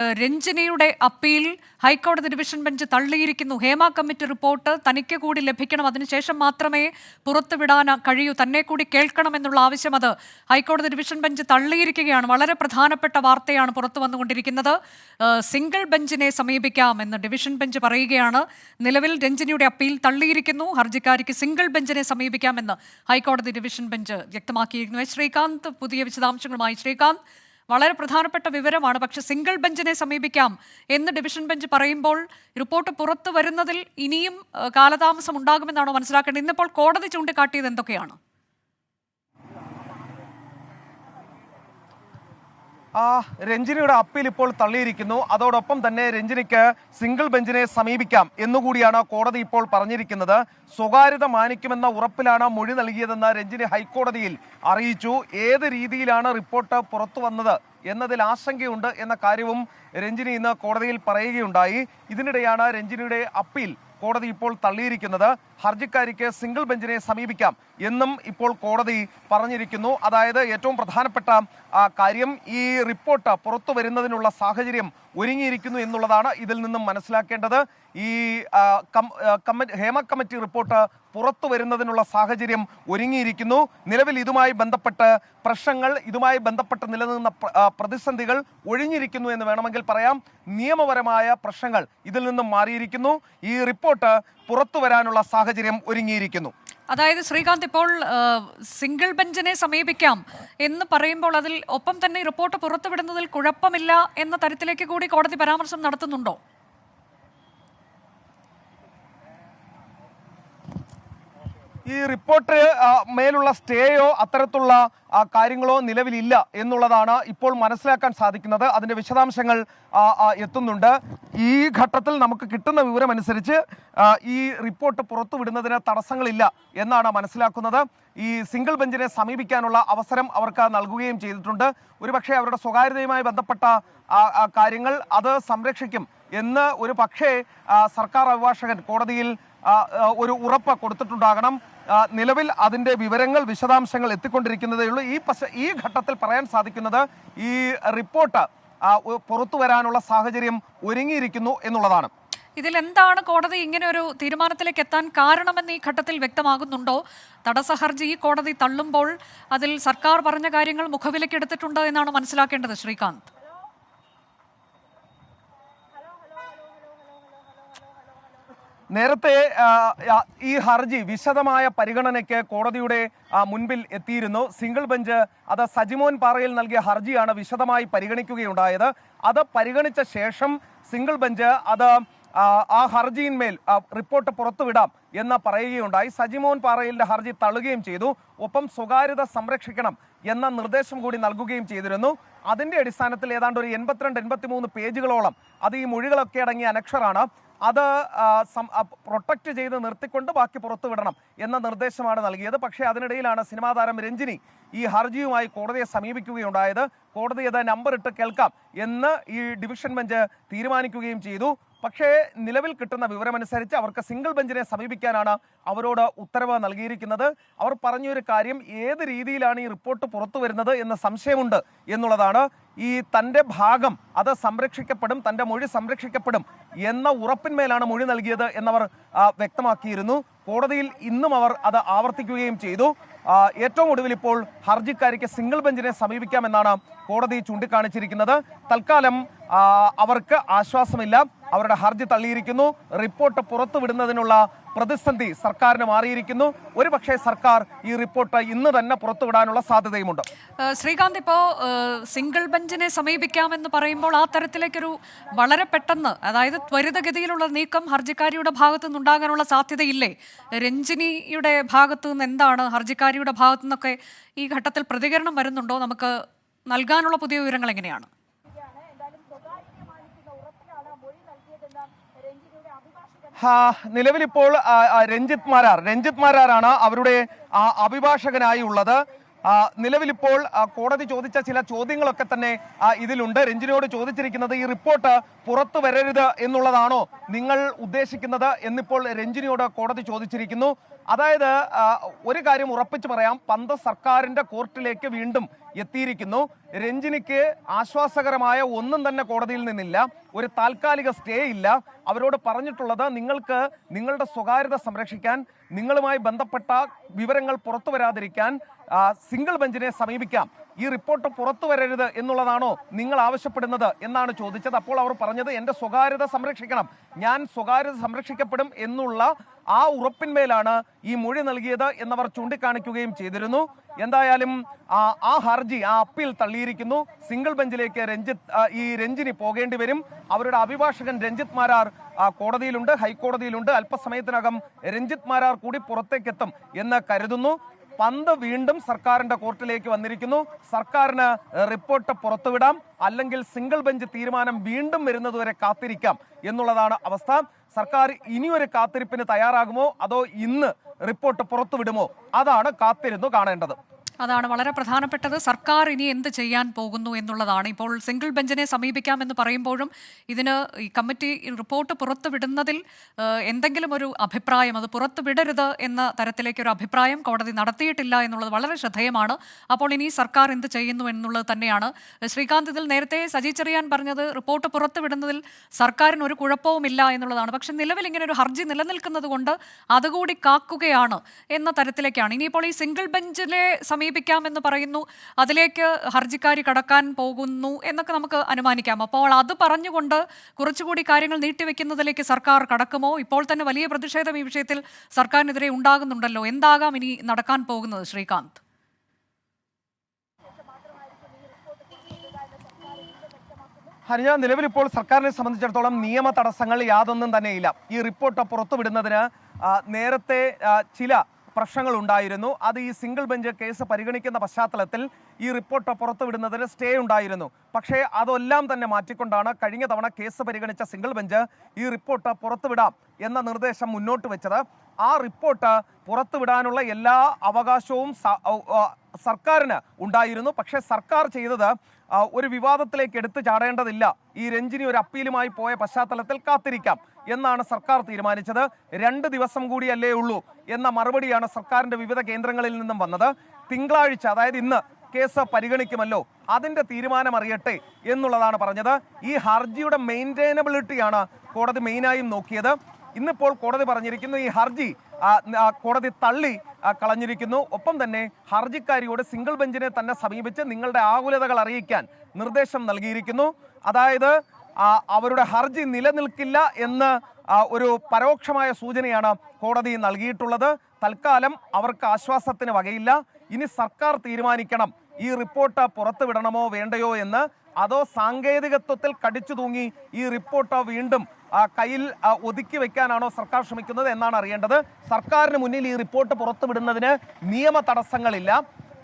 രഞ്ജിനിയുടെ appeal ഹൈക്കോടതി division bench തള്ളിയിരിക്കുന്നു. Hema committee report തനിക്ക് കൂടി ലഭിക്കണം. അതിനുശേഷം മാത്രമേ പുറത്തുവിടാൻ കഴിയൂ. തന്നെ കൂടി കേൾക്കണമെന്നുള്ള ആവശ്യം അത് ഹൈക്കോടതി ഡിവിഷൻ ബെഞ്ച് തള്ളിയിരിക്കുകയാണ്. വളരെ പ്രധാനപ്പെട്ട വാർത്തയാണ് പുറത്തു വന്നുകൊണ്ടിരിക്കുന്നത്. സിംഗിൾ ബെഞ്ചിനെ സമീപിക്കാമെന്ന് ഡിവിഷൻ ബെഞ്ച് പറയുകയാണ്. നിലവിൽ രഞ്ജിനിയുടെ അപ്പീൽ തള്ളിയിരിക്കുന്നു. ഹർജിക്കാരിക്ക് സിംഗിൾ ബെഞ്ചിനെ സമീപിക്കാമെന്ന് ഹൈക്കോടതി ഡിവിഷൻ ബെഞ്ച് വ്യക്തമാക്കിയിരുന്നു. ശ്രീകാന്ത് പുതിയ വിശദാംശങ്ങളുമായി ശ്രീകാന്ത്. വളരെ പ്രധാനപ്പെട്ട വിവരമാണ്. പക്ഷെ സിംഗിൾ ബെഞ്ചിനെ സമീപിക്കാം എന്ന് ഡിവിഷൻ ബെഞ്ച് പറയുമ്പോൾ റിപ്പോർട്ട് പുറത്തു വരുന്നതിൽ ഇനിയും കാലതാമസം ഉണ്ടാകുമെന്നാണോ മനസ്സിലാക്കേണ്ടത്? ഇന്നിപ്പോൾ കോടതി ചൂണ്ടിക്കാട്ടിയത് എന്തൊക്കെയാണ്? രഞ്ജിനിയുടെ അപ്പീൽ ഇപ്പോൾ തള്ളിയിരിക്കുന്നു. അതോടൊപ്പം തന്നെ രഞ്ജിനിക്ക് സിംഗിൾ ബെഞ്ചിനെ സമീപിക്കാം എന്നുകൂടിയാണ് കോടതി ഇപ്പോൾ പറഞ്ഞിരിക്കുന്നത്. സ്വകാര്യത മാനിക്കുമെന്ന ഉറപ്പിലാണ് മൊഴി നൽകിയതെന്ന് രഞ്ജിനി ഹൈക്കോടതിയിൽ അറിയിച്ചു. ഏത് രീതിയിലാണ് റിപ്പോർട്ട് പുറത്തു വന്നത് എന്നതിൽ ആശങ്കയുണ്ട് എന്ന കാര്യവും രഞ്ജിനി ഇന്ന് കോടതിയിൽ പറയുകയുണ്ടായി. ഇതിനിടെയാണ് രഞ്ജിനിയുടെ അപ്പീൽ കോടതി ഇപ്പോൾ തള്ളിയിരിക്കുന്നത്. ഹർജിക്കാരിക്ക് സിംഗിൾ ബെഞ്ചിനെ സമീപിക്കാം എന്നും ഇപ്പോൾ കോടതി പറഞ്ഞിരിക്കുന്നു. അതായത് ഏറ്റവും പ്രധാനപ്പെട്ട കാര്യം ഈ റിപ്പോർട്ട് പുറത്തു വരുന്നതിനുള്ള സാഹചര്യം ഒരുങ്ങിയിരിക്കുന്നു എന്നുള്ളതാണ് ഇതിൽ നിന്നും മനസ്സിലാക്കേണ്ടത്. ഈ ഹേമ കമ്മിറ്റി റിപ്പോർട്ട് പുറത്തു വരുന്നതിനുള്ള സാഹചര്യം ഒരുങ്ങിയിരിക്കുന്നു. നിലവിൽ ഇതുമായി ബന്ധപ്പെട്ട് പ്രശ്നങ്ങൾ ഇതുമായി ബന്ധപ്പെട്ട് നിലനിന്ന പ്ര- പ്രതിസന്ധികൾ ഒഴിഞ്ഞിരിക്കുന്നു എന്ന് വേണമെങ്കിൽ പറയാം. നിയമപരമായ പ്രശ്നങ്ങൾ ഇതിൽ നിന്നും മാറിയിരിക്കുന്നു. ഈ റിപ്പോർട്ട് പുറത്തു വരാനുള്ള സാഹചര്യം ഒരുങ്ങിയിരിക്കുന്നു. അതായത് ശ്രീകാന്ത് ഇപ്പോൾ സിംഗിൾ ബെഞ്ചിനെ സമീപിക്കാം എന്ന് പറയുമ്പോൾ അതിൽ ഒപ്പം തന്നെ റിപ്പോർട്ട് പുറത്തുവിടുന്നതിൽ കുഴപ്പമില്ല എന്ന തരത്തിലേക്ക് കൂടി കോടതി പരാമർശം നടത്തുന്നുണ്ടോ? ഈ റിപ്പോർട്ട് മേലുള്ള സ്റ്റേയോ അത്തരത്തിലുള്ള കാര്യങ്ങളോ നിലവിലില്ല എന്നുള്ളതാണ് ഇപ്പോൾ മനസ്സിലാക്കാൻ സാധിക്കുന്നത്. അതിന്റെ വിശദാംശങ്ങൾ എത്തുന്നുണ്ട്. ഈ ഘട്ടത്തിൽ നമുക്ക് കിട്ടുന്ന വിവരമനുസരിച്ച് ഈ റിപ്പോർട്ട് പുറത്തുവിടുന്നതിന് തടസ്സങ്ങളില്ല എന്നാണ് മനസ്സിലാക്കുന്നത്. ഈ സിംഗിൾ ബെഞ്ചിനെ സമീപിക്കാനുള്ള അവസരം അവർക്ക് നൽകുകയും ചെയ്തിട്ടുണ്ട്. ഒരുപക്ഷെ അവരുടെ സ്വകാര്യതയുമായി ബന്ധപ്പെട്ട കാര്യങ്ങൾ അത് സംരക്ഷിക്കും എന്ന് ഒരു പക്ഷേ സർക്കാർ അഭിഭാഷകൻ കോടതിയിൽ ഒരു ഉറപ്പ് കൊടുത്തിട്ടുണ്ടാകണം. നിലവിൽ അതിന്റെ വിവരങ്ങൾ വിശദാംശങ്ങൾ എത്തിക്കൊണ്ടിരിക്കുന്നതേ ഉള്ളൂ. ഈ പശ ഈ ഘട്ടത്തിൽ പറയാൻ സാധിക്കുന്നത് ഈ റിപ്പോർട്ട് പുറത്തു വരാനുള്ള സാഹചര്യം ഒരുങ്ങിയിരിക്കുന്നു എന്നുള്ളതാണ്. ഇതിൽ എന്താണ് കോടതി ഇങ്ങനെ ഒരു തീരുമാനത്തിലേക്ക് എത്താൻ കാരണമെന്ന് ഈ ഘട്ടത്തിൽ വ്യക്തമാകുന്നുണ്ടോ? തടസ്സ ഹർജി ഈ കോടതി തള്ളുമ്പോൾ അതിൽ സർക്കാർ പറഞ്ഞ കാര്യങ്ങൾ മുഖവിലക്കെടുത്തിട്ടുണ്ട് എന്നാണ് മനസ്സിലാക്കേണ്ടത് ശ്രീകാന്ത്. നേരത്തെ ഈ ഹർജി വിശദമായ പരിഗണനയ്ക്ക് കോടതിയുടെ മുൻപിൽ എത്തിയിരുന്നു. സിംഗിൾ ബെഞ്ച് അത് സജിമോൻ പാറയിൽ നൽകിയ ഹർജിയാണ് വിശദമായി പരിഗണിക്കുകയുണ്ടായത്. അത് പരിഗണിച്ച ശേഷം സിംഗിൾ ബെഞ്ച് അത് ആ, ഹർജിയിന്മേൽ റിപ്പോർട്ട് പുറത്തുവിടാം എന്ന് പറയുകയുണ്ടായി. സജിമോൻ പാറയിലിന്റെ ഹർജി തള്ളുകയും ചെയ്തു. ഒപ്പം സ്വകാര്യത സംരക്ഷിക്കണം എന്ന നിർദ്ദേശം കൂടി നൽകുകയും ചെയ്തിരുന്നു. അതിന്റെ അടിസ്ഥാനത്തിൽ ഏതാണ്ട് ഒരു എൺപത്തിരണ്ട് എൺപത്തിമൂന്ന് പേജുകളോളം അത് ഈ മൊഴികളൊക്കെ അടങ്ങിയ അനക്ഷറാണ് അത് പ്രൊട്ടക്റ്റ് ചെയ്ത് നിർത്തിക്കൊണ്ട് ബാക്കി പുറത്തുവിടണം എന്ന നിർദ്ദേശമാണ് നൽകിയത്. പക്ഷേ അതിനിടയിലാണ് സിനിമാ താരം രഞ്ജിനി ഈ ഹർജിയുമായി കോടതിയെ സമീപിക്കുകയുണ്ടായത്. കോടതി അത് നമ്പർ ഇട്ട് കേൾക്കാം എന്ന് ഈ ഡിവിഷൻ ബെഞ്ച് തീരുമാനിക്കുകയും ചെയ്തു. പക്ഷേ നിലവിൽ കിട്ടുന്ന വിവരമനുസരിച്ച് അവർക്ക് സിംഗിൾ ബെഞ്ചിനെ സമീപിക്കാനാണ് അവരോട് ഉത്തരവ് നൽകിയിരിക്കുന്നത്. അവർ പറഞ്ഞൊരു കാര്യം ഏത് രീതിയിലാണ് ഈ റിപ്പോർട്ട് പുറത്തു വരുന്നത് എന്ന് സംശയമുണ്ട് എന്നുള്ളതാണ് ഈ തന്റെ ഭാഗം അത് സംരക്ഷിക്കപ്പെടും തന്റെ മൊഴി സംരക്ഷിക്കപ്പെടും എന്ന ഉറപ്പിന്മേലാണ് മൊഴി നൽകിയത് എന്നവർ വ്യക്തമാക്കിയിരുന്നു. കോടതിയിൽ ഇന്നും അവർ അത് ആവർത്തിക്കുകയും ചെയ്തു. ഏറ്റവും ഒടുവിൽ ഇപ്പോൾ ഹർജിക്കാരിക്ക് സിംഗിൾ ബെഞ്ചിനെ സമീപിക്കാമെന്നാണ് കോടതി ചൂണ്ടിക്കാണിച്ചിരിക്കുന്നത്. തൽക്കാലം അവർക്ക് ആശ്വാസമില്ല. അവരുടെ ഹർജി തള്ളിയിരിക്കുന്നു. റിപ്പോർട്ട് പുറത്തുവിടുന്നതിനുള്ള പ്രതിസന്ധി സർക്കാരിന് മാറിയിരിക്കുന്നു. ഒരുപക്ഷെ സർക്കാർ ഈ റിപ്പോർട്ട് ഇന്ന് തന്നെ പുറത്തുവിടാനുള്ള സാധ്യതയുമുണ്ട്. ശ്രീകാന്ത് ഇപ്പോൾ സിംഗിൾ ബെഞ്ചിനെ സമീപിക്കാമെന്ന് പറയുമ്പോൾ ആ തരത്തിലേക്കൊരു വളരെ പെട്ടെന്ന് അതായത് ത്വരിതഗതിയിലുള്ള നീക്കം ഹർജിക്കാരിയുടെ ഭാഗത്തു നിന്നുണ്ടാകാനുള്ള സാധ്യതയില്ലേ? രഞ്ജിനിയുടെ ഭാഗത്തു നിന്ന് എന്താണ് ഹർജിക്കാരിയുടെ ഭാഗത്തു നിന്നൊക്കെ ഈ ഘട്ടത്തിൽ പ്രതികരണം വരുന്നുണ്ടോ? നമുക്ക് നൽകാനുള്ള പുതിയ വിവരങ്ങൾ എങ്ങനെയാണ്? നിലവിലിപ്പോൾ രഞ്ജിത് മാരാർ. രഞ്ജിത് മാരാറാണ് അവരുടെ അഭിഭാഷകനായി ഉള്ളത്. നിലവിലിപ്പോൾ കോടതി ചോദിച്ച ചില ചോദ്യങ്ങളൊക്കെ തന്നെ ഇതിലുണ്ട്. രഞ്ജിനിയോട് ചോദിച്ചിരിക്കുന്നത് ഈ റിപ്പോർട്ട് പുറത്തു വരരുത് എന്നുള്ളതാണോ നിങ്ങൾ ഉദ്ദേശിക്കുന്നത് എന്നിപ്പോൾ രഞ്ജിനിയോട് കോടതി ചോദിച്ചിരിക്കുന്നു. അതായത് ഒരു കാര്യം ഉറപ്പിച്ചു പറയാം. പന്ത സർക്കാരിന്റെ കോർട്ടിലേക്ക് വീണ്ടും എത്തിയിരിക്കുന്നു. രഞ്ജിനിക്ക് ആശ്വാസകരമായ ഒന്നും തന്നെ കോടതിയിൽ നിന്നില്ല. ഒരു താൽക്കാലിക സ്റ്റേ ഇല്ല. അവരോട് പറഞ്ഞിട്ടുള്ളത് നിങ്ങൾക്ക് നിങ്ങളുടെ സ്വകാര്യത സംരക്ഷിക്കാൻ നിങ്ങളുമായി ബന്ധപ്പെട്ട വിവരങ്ങൾ പുറത്തു വരാതിരിക്കാൻ സിംഗിൾ ബെഞ്ചിനെ സമീപിക്കാം. ഈ റിപ്പോർട്ട് പുറത്തു വരരുത് എന്നുള്ളതാണോ നിങ്ങൾ ആവശ്യപ്പെടുന്നത് എന്നാണ് ചോദിച്ചത്. അപ്പോൾ അവർ പറഞ്ഞത് എന്റെ സ്വകാര്യത സംരക്ഷിക്കണം. ഞാൻ സ്വകാര്യത സംരക്ഷിക്കപ്പെടും എന്നുള്ള ആ ഉറപ്പിന്മേലാണ് ഈ മൊഴി നൽകിയത് എന്നവർ ചൂണ്ടിക്കാണിക്കുകയും ചെയ്തിരുന്നു. എന്തായാലും ആ ഹർജി ആ അപ്പീൽ തള്ളിയിരിക്കുന്നു. സിംഗിൾ ബെഞ്ചിലേക്ക് രഞ്ജിത്ത് ഈ രഞ്ജിനി പോകേണ്ടി വരും. അവരുടെ അഭിഭാഷകൻ രഞ്ജിത്ത് മാരാർ കോടതിയിലുണ്ട് ഹൈക്കോടതിയിലുണ്ട്. അല്പസമയത്തിനകം രഞ്ജിത്ത് മാരാർ കൂടി പുറത്തേക്കെത്തും എന്ന് കരുതുന്നു. പന്ത് വീണ്ടും സർക്കാരിന്റെ കോർട്ടിലേക്ക് വന്നിരിക്കുന്നു. സർക്കാരിന് റിപ്പോർട്ട് പുറത്തുവിടാം. അല്ലെങ്കിൽ സിംഗിൾ ബെഞ്ച് തീരുമാനം വീണ്ടും വരുന്നതുവരെ കാത്തിരിക്കാം എന്നുള്ളതാണ് അവസ്ഥ. സർക്കാർ ഇനിയൊരു കാത്തിരിപ്പിന് തയ്യാറാകുമോ? അതോ ഇന്ന് റിപ്പോർട്ട് പുറത്തുവിടുമോ? അതാണ് കാത്തിരുന്നു കാണേണ്ടത്. അതാണ് വളരെ പ്രധാനപ്പെട്ടത്. സർക്കാർ ഇനി എന്ത് ചെയ്യാൻ പോകുന്നു എന്നുള്ളതാണ്. ഇപ്പോൾ സിംഗിൾ ബെഞ്ചിനെ സമീപിക്കാമെന്ന് പറയുമ്പോഴും ഇതിന് ഈ കമ്മിറ്റി റിപ്പോർട്ട് പുറത്തുവിടുന്നതിൽ എന്തെങ്കിലും ഒരു അഭിപ്രായം അത് പുറത്തുവിടരുത് എന്ന തരത്തിലേക്ക് ഒരു അഭിപ്രായം കോടതി നടത്തിയിട്ടില്ല എന്നുള്ളത് വളരെ ശ്രദ്ധേയമാണ്. അപ്പോൾ ഇനി സർക്കാർ എന്ത് ചെയ്യുന്നു എന്നുള്ളത് തന്നെയാണ്. ശ്രീകാന്ത് ഇതിൽ നേരത്തെ സജി ചെറിയാൻ പറഞ്ഞത് റിപ്പോർട്ട് പുറത്തുവിടുന്നതിൽ സർക്കാരിന് ഒരു കുഴപ്പവുമില്ല എന്നുള്ളതാണ്. പക്ഷെ നിലവിൽ ഇങ്ങനെ ഒരു ഹർജി നിലനിൽക്കുന്നത് കൊണ്ട് അതുകൂടി കാക്കുകയാണ് എന്ന തരത്തിലേക്കാണ്. ഇനിയിപ്പോൾ ഈ സിംഗിൾ ബെഞ്ചിലെ സമീപിക്കാമെന്ന് പറയുന്നു. അതിലേക്ക് ഹർജിക്കാരി കടക്കാൻ പോകുന്നു എന്നൊക്കെ നമുക്ക് അനുമാനിക്കാം. അപ്പോൾ അത് പറഞ്ഞുകൊണ്ട് കുറച്ചുകൂടി കാര്യങ്ങൾ നീട്ടിവെക്കുന്നതിലേക്ക് സർക്കാർ കടക്കുമോ? ഇപ്പോൾ തന്നെ വലിയ പ്രതിഷേധം ഈ വിഷയത്തിൽ സർക്കാരിനെതിരെ ഉണ്ടാകുന്നുണ്ടല്ലോ. എന്താകാം ഇനി നടക്കാൻ പോകുന്നത് ശ്രീകാന്ത്? ഹരിജ നിലവിൽ ഇപ്പോൾ സർക്കാരിനെ സംബന്ധിച്ചിടത്തോളം നിയമ തടസ്സങ്ങൾ യാതൊന്നും തന്നെയില്ല. ഈ റിപ്പോർട്ട് പുറത്തുവിടുന്നതിന് നേരത്തെ ചില പ്രശ്നങ്ങൾ ഉണ്ടായിരുന്നു അത് ഈ സിംഗിൾ ബെഞ്ച് കേസ് പരിഗണിക്കുന്ന പശ്ചാത്തലത്തിൽ ഈ റിപ്പോർട്ട് പുറത്തുവിടുന്നതിന് സ്റ്റേ ഉണ്ടായിരുന്നു. പക്ഷേ അതെല്ലാം തന്നെ മാറ്റിക്കൊണ്ടാണ് കഴിഞ്ഞ തവണ കേസ് പരിഗണിച്ച സിംഗിൾ ബെഞ്ച് ഈ റിപ്പോർട്ട് പുറത്തുവിടാം എന്ന നിർദ്ദേശം മുന്നോട്ട് വെച്ചത്. ആ റിപ്പോർട്ട് പുറത്തുവിടാനുള്ള എല്ലാ അവകാശവും സർക്കാരിന് ഉണ്ടായിരുന്നു. പക്ഷേ സർക്കാർ ചെയ്തത് ഒരു വിവാദത്തിലേക്ക് എടുത്തു ചാടേണ്ടതില്ല. ഈ രഞ്ജിനി ഒരു അപ്പീലുമായി പോയ പശ്ചാത്തലത്തിൽ കാത്തിരിക്കാം. എന്നാണ് സർക്കാർ തീരുമാനിച്ചത്. രണ്ട് ദിവസം കൂടിയല്ലേ ഉള്ളൂ എന്ന മറുപടിയാണ് സർക്കാരിന്റെ വിവിധ കേന്ദ്രങ്ങളിൽ നിന്നും വന്നത്. തിങ്കളാഴ്ച അതായത് ഇന്ന് കേസ് പരിഗണിക്കുമല്ലോ. അതിന്റെ തീരുമാനം അറിയട്ടെ എന്നുള്ളതാണ് പറഞ്ഞത്. ഈ ഹർജിയുടെ മെയിന്റൈനബിലിറ്റിയാണ് കോടതി മെയിനായും നോക്കിയത്. ഇന്നിപ്പോൾ കോടതി പറഞ്ഞിരിക്കുന്നു ഈ ഹർജി കോടതി തള്ളി കളഞ്ഞിരിക്കുന്നു. ഒപ്പം തന്നെ ഹർജിക്കാരിയോട് സിംഗിൾ ബെഞ്ചിനെ തന്നെ സമീപിച്ച് നിങ്ങളുടെ ആകുലതകൾ അറിയിക്കാൻ നിർദ്ദേശം നൽകിയിരിക്കുന്നു. അതായത് അവരുടെ ഹർജി നിലനിൽക്കില്ല എന്ന് ഒരു പരോക്ഷമായ സൂചനയാണ് കോടതി നൽകിയിട്ടുള്ളത്. തൽക്കാലം അവർക്ക് ആശ്വാസത്തിന് വകയില്ല. ഇനി സർക്കാർ തീരുമാനിക്കണം. ഈ റിപ്പോർട്ട് പുറത്തുവിടണമോ വേണ്ടയോ എന്ന്. അതോ സാങ്കേതികത്വത്തിൽ കടിച്ചു തൂങ്ങി ഈ റിപ്പോർട്ട് വീണ്ടും കയ്യിൽ ഒതുക്കി വെക്കാനാണോ സർക്കാർ ശ്രമിക്കുന്നത് എന്നാണ് അറിയേണ്ടത്. സർക്കാരിന് മുന്നിൽ ഈ റിപ്പോർട്ട് പുറത്തുവിടുന്നതിന് നിയമ തടസ്സങ്ങളില്ല.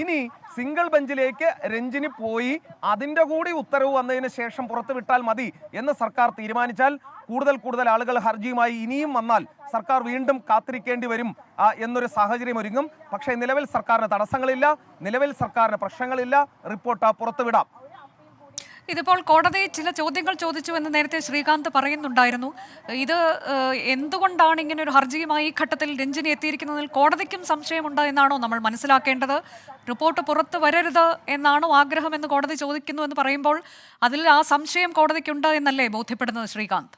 ഇനി സിംഗിൾ ബെഞ്ചിലേക്ക് രഞ്ജിനി പോയി അതിന്റെ കൂടി ഉത്തരവ് വന്നതിന് ശേഷം പുറത്തുവിട്ടാൽ മതി എന്ന് സർക്കാർ തീരുമാനിച്ചാൽ കൂടുതൽ കൂടുതൽ ആളുകൾ ഹർജിയുമായി ഇനിയും വന്നാൽ സർക്കാർ വീണ്ടും കാത്തിരിക്കേണ്ടി വരും എന്നൊരു സാഹചര്യം ഒരുങ്ങും. പക്ഷേ നിലവിൽ സർക്കാരിന് തടസ്സങ്ങളില്ല നിലവിൽ സർക്കാരിന് പ്രശ്നങ്ങളില്ല. റിപ്പോർട്ട് പുറത്തുവിടാം ഇതിപ്പോൾ കോടതി ചില ചോദ്യങ്ങൾ ചോദിച്ചു എന്ന് നേരത്തെ ശ്രീകാന്ത് പറയുന്നുണ്ടായിരുന്നു. ഇത് എന്തുകൊണ്ടാണ് ഇങ്ങനെ ഒരു ഹർജിയുമായി ഈ ഘട്ടത്തിൽ രഞ്ജിനി എത്തിയിരിക്കുന്നതിൽ കോടതിക്കും സംശയമുണ്ട് എന്നാണോ നമ്മൾ മനസ്സിലാക്കേണ്ടത്? റിപ്പോർട്ട് പുറത്ത് വരരുത് എന്നാണോ ആഗ്രഹം എന്ന് കോടതി ചോദിക്കുന്നു എന്ന് പറയുമ്പോൾ അതിൽ ആ സംശയം കോടതിക്കുണ്ട് എന്നല്ലേ ബോധ്യപ്പെടുന്നത് ശ്രീകാന്ത്?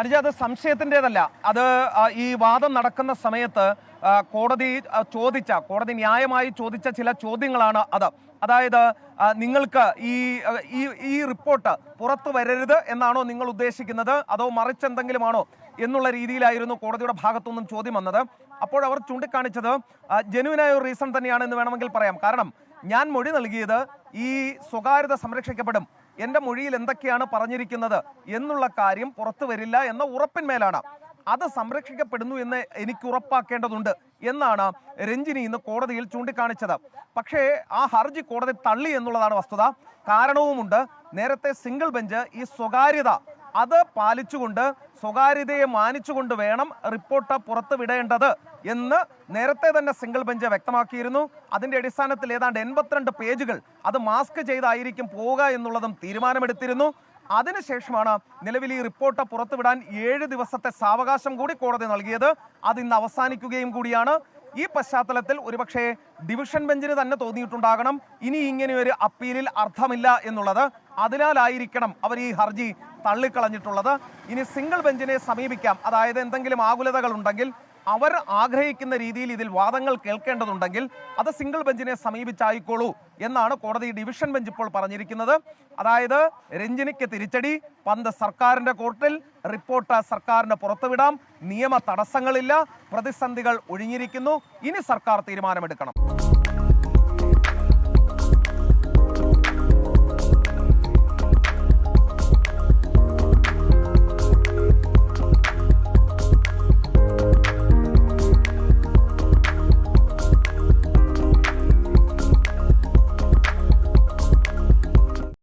അനുജ അത് സംശയത്തിന്റെതല്ല. അത് ഈ വാദം നടക്കുന്ന സമയത്ത് കോടതി ചോദിച്ച കോടതി ന്യായമായി ചോദിച്ച ചില ചോദ്യങ്ങളാണ് അത്. അതായത് നിങ്ങൾക്ക് ഈ ഈ റിപ്പോർട്ട് പുറത്തു വരരുത് എന്നാണോ നിങ്ങൾ ഉദ്ദേശിക്കുന്നത്? അതോ മറിച്ചെന്തെങ്കിലുമാണോ എന്നുള്ള രീതിയിലായിരുന്നു കോടതിയുടെ ഭാഗത്തുനിന്നും ചോദ്യം വന്നത്. അപ്പോൾ അവർ ചൂണ്ടിക്കാണിച്ചത് ജനുവിനായ ഒരു റീസൺ തന്നെയാണ് എന്ന് വേണമെങ്കിൽ പറയാം. കാരണം ഞാൻ മൊഴി നൽകിയത് ഈ സ്വകാര്യത സംരക്ഷിക്കപ്പെടും എന്റെ മൊഴിയിൽ എന്തൊക്കെയാണ് പറഞ്ഞിരിക്കുന്നത് എന്നുള്ള കാര്യം പുറത്തു വരില്ല എന്ന ഉറപ്പിന്മേലാണ്. അത് സംരക്ഷിക്കപ്പെടുന്നു എന്ന് എനിക്ക് ഉറപ്പാക്കേണ്ടതുണ്ട് എന്നാണ് രഞ്ജിനി ഇന്ന് കോടതിയിൽ ചൂണ്ടിക്കാണിച്ചത്. പക്ഷേ ആ ഹർജി കോടതി തള്ളി എന്നുള്ളതാണ് വസ്തുത. കാരണവുമുണ്ട്. നേരത്തെ സിംഗിൾ ബെഞ്ച് ഈ സ്വകാര്യത അത് പാലിച്ചുകൊണ്ട് സ്വകാര്യതയെ മാനിച്ചുകൊണ്ട് വേണം റിപ്പോർട്ട് പുറത്തുവിടേണ്ടത് എന്ന് നേരത്തെ തന്നെ സിംഗിൾ ബെഞ്ച് വ്യക്തമാക്കിയിരുന്നു. അതിന്റെ അടിസ്ഥാനത്തിൽ ഏതാണ്ട് എൺപത്തിരണ്ട് പേജുകൾ അത് മാസ്ക് ചെയ്തായിരിക്കും പോവുക എന്നുള്ളതും തീരുമാനമെടുത്തിരുന്നു. അതിനുശേഷമാണ് നിലവിൽ ഈ റിപ്പോർട്ട് പുറത്തുവിടാൻ ഏഴ് ദിവസത്തെ സാവകാശം കൂടി കോടതി നൽകിയത്. അത് ഇന്ന് അവസാനിക്കുകയും കൂടിയാണ്. ഈ പശ്ചാത്തലത്തിൽ ഒരുപക്ഷെ ഡിവിഷൻ ബെഞ്ചിന് തന്നെ തോന്നിയിട്ടുണ്ടാകണം. ഇനി ഇങ്ങനെ ഒരു അപ്പീലിൽ അർത്ഥമില്ല എന്നുള്ളത്. അതിനാലായിരിക്കണം അവർ ഈ ഹർജി തള്ളിക്കളഞ്ഞിട്ടുള്ളത്. ഇനി സിംഗിൾ ബെഞ്ചിനെ സമീപിക്കാം. അതായത് എന്തെങ്കിലും ആകുലതകൾ ഉണ്ടെങ്കിൽ അവർ ആഗ്രഹിക്കുന്ന രീതിയിൽ ഇതിൽ വാദങ്ങൾ കേൾക്കേണ്ടതുണ്ടെങ്കിൽ അത് സിംഗിൾ ബെഞ്ചിനെ സമീപിച്ചായിക്കോളൂ എന്നാണ് കോടതി ഡിവിഷൻ ബെഞ്ച് ഇപ്പോൾ പറഞ്ഞിരിക്കുന്നത്. അതായത് രഞ്ജിനിക്ക് തിരിച്ചടി പന്ത് സർക്കാരിന്റെ കോർട്ടിൽ റിപ്പോർട്ട് സർക്കാരിന് പുറത്തുവിടാം നിയമ തടസ്സങ്ങളില്ല പ്രതിസന്ധികൾ ഒഴിഞ്ഞിരിക്കുന്നു. ഇനി സർക്കാർ തീരുമാനമെടുക്കണം.